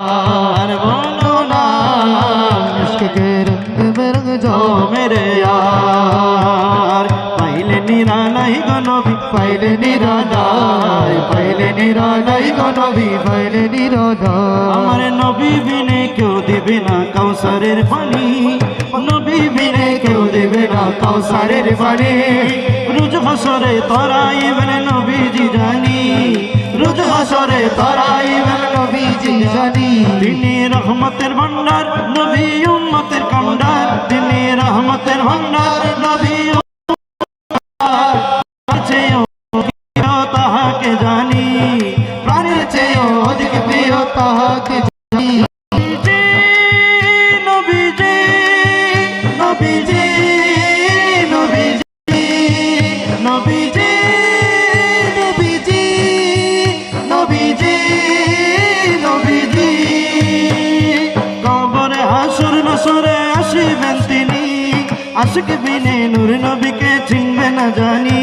আর বলো না ইশকে রঙ বেরঙ মেরে আর পাইলে নিরালাই গো নবী পাইলে নিরালাই পাইলে নিরালাই গো নবী পাইলে নিরালাই আমার নবী বিনে কেউ দিবে না কাউসারের পানি নবী বিনে কেউ দিবে না কাউসারের পানি রুজ ফসরে তরাই বলে নবীজি জানি রুজ ফসরে তরাই বলে নবীজি জানি তিনি রহমতের ভান্ডার নবী উম্মতের কান্ডার তিনি রহমতের ভান্ডার নবী আশিক বিনে নূর নবীকে চিনবে না জানি।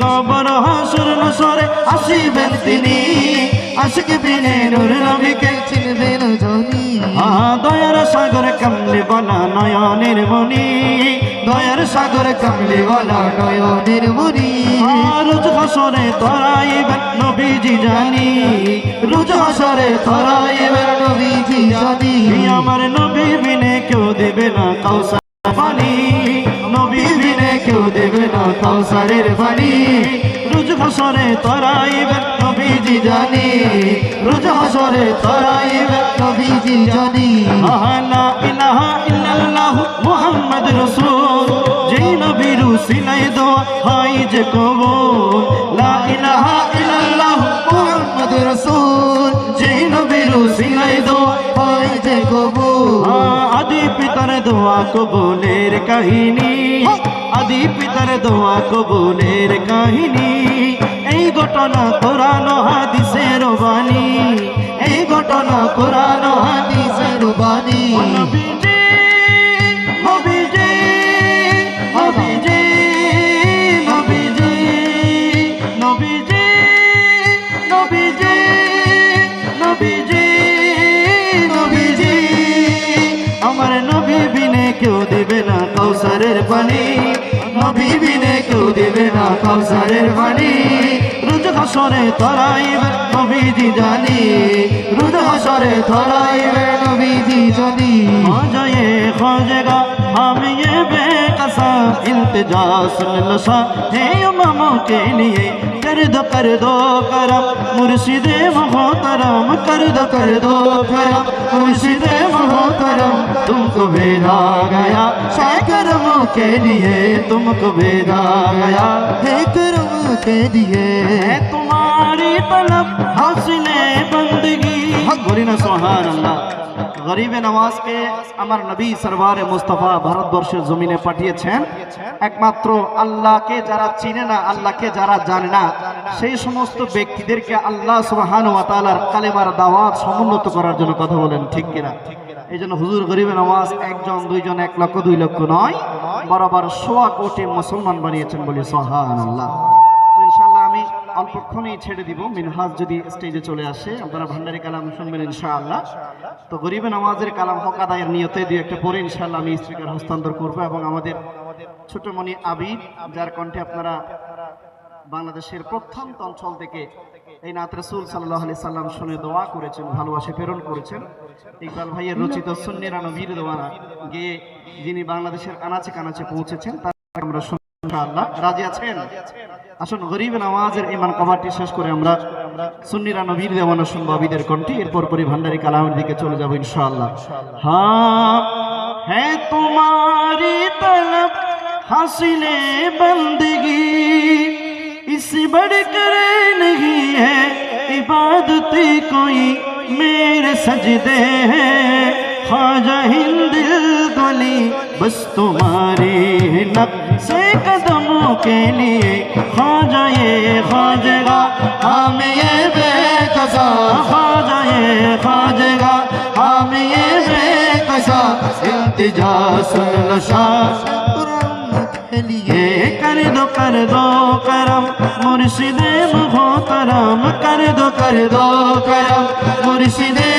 কবর হাসুর নসরে আসিবেন তিনি। আশিক বিনে নূর নবীকে চিনবে না জানি। আ দয়ার সাগর কমলে বলা নয়নের মনি দয়ার সাগর কমলে বলা নয়নের মনি রোজ হাসরে তরাইবেন নবীজি জানি। রোজ হাসরে তরাইবেন নবী জি জানি আমার নবী বিনে কেউ দেবে না কাউসার। পানি। নবী কেউ দেবে না কাউসারের পানি রোজ হাসরে তরাইবেন নবীজি জানি। রোজ হাসরে তরাইবেন নবী জানি। লা ইলাহা ইল্লাল্লাহু মুহাম্মদ রাসূল। যেই নবীর উসিলায় দোয়া হয় যে কবুল। লা ইলাহা ইল্লাল্লাহু মোহাম্মদ রসুল। যেই নবীর উসিলায় দোয়া যে কবুল। আদি পিতার দোয়া কবুলের কাহিনী। আদি পিতার দোয়া কবুলের কাহিনী। এই ঘটনা কোরআন হাদিসের বাণী। এই ঘটনা কোরআন হাদি হাদিসের বাণী। নবী বিনে কেউ দিবে না কৌসারের পানি নবী বিনে কেউ দেবে না কৌসারের পানি রুজ হাসরে তরাইবে নবীজি জানি। রুজ হাসরে তরাইবে নবীজি জানি। খোঁজে খোঁজে গা हम ये बेकसा इल्तजा सुन लो है उममों के लिए। कर दो कर दो करम मुर्शिद मोहतरम कर दो कर दो करम मुर्शिद मोहतरम तुमको भेजा गया। सैकरमों के लिए तुमको भेदा गया। है करम के लिए। तुम्हारी तलब हंसने बंदगी। गोरी ना सुहान গরিবে নওয়াজকে আমার নবী সরবারে মুস্তফা ভারতবর্ষের জমিনে পাঠিয়েছেন। একমাত্র আল্লাহকে যারা চিনে না, আল্লাহকে যারা জানে না, সেই সমস্ত ব্যক্তিদেরকে আল্লাহ সুবহান ওয়া তাআলার কালেমার দাওয়াত সমুন্নত করার জন্য কথা বলেন, ঠিক কিনা? এই জন্য হুজুর গরিবে নওয়াজ একজন, দুইজন, এক লক্ষ, দুই লক্ষ নয়, বরাবর সোয়া কোটি মুসলমান বানিয়েছেন বলি সোহান আল্লাহ অল্পক্ষণেই ছেড়ে দিব। মিনহাজ যদি স্টেজে চলে আসে, আপনারা ভান্ডারি কালাম শুনবেন ইনশাআল্লাহ। তো গরিবে নামাজের কালাম হক আদায়ের নিয়তে দুই একটা পরে ইনশাআল্লাহ আমি স্পিকার হস্তান্তর করব এবং আমাদের ছোটমণি আবিদ যার কণ্ঠে আপনারা বাংলাদেশের প্রত্যন্ত অঞ্চল থেকে এই নাত সাল্লাহ আলি সাল্লাম শুনে দোয়া করেছেন, ভালোবাসে প্রেরণ করেছেন। ইকবাল ভাইয়ের রচিত সুন্নিরা নবীর দোয়া গিয়ে যিনি বাংলাদেশের আনাচে কানাচে পৌঁছেছেন, তার আমরা শুনব ইনশাআল্লাহ। রাজি আছেন? আসুন গরিব নামাজের ইমান কভারটি শেষ করে আমরা সুন্নিরা নবীর দেওয়ান শুনব আবিদের কণ্ঠে। এরপর পরি ভান্ডারী কালামের দিকে চলে যাব ইনশাআল্লাহ। হ্যাঁ তোমার হাসিলে বন্দগি के लिए ख्वाजा ये जाएगा हम ये बेकसा। ख्वाजा ये जाएगा हम ये बेकसा। इल्तिजा सुन के लिए कर दो कर दो करम। मुर्शिदे मोहतरम कर दो कर दो करम। मुर्शिदे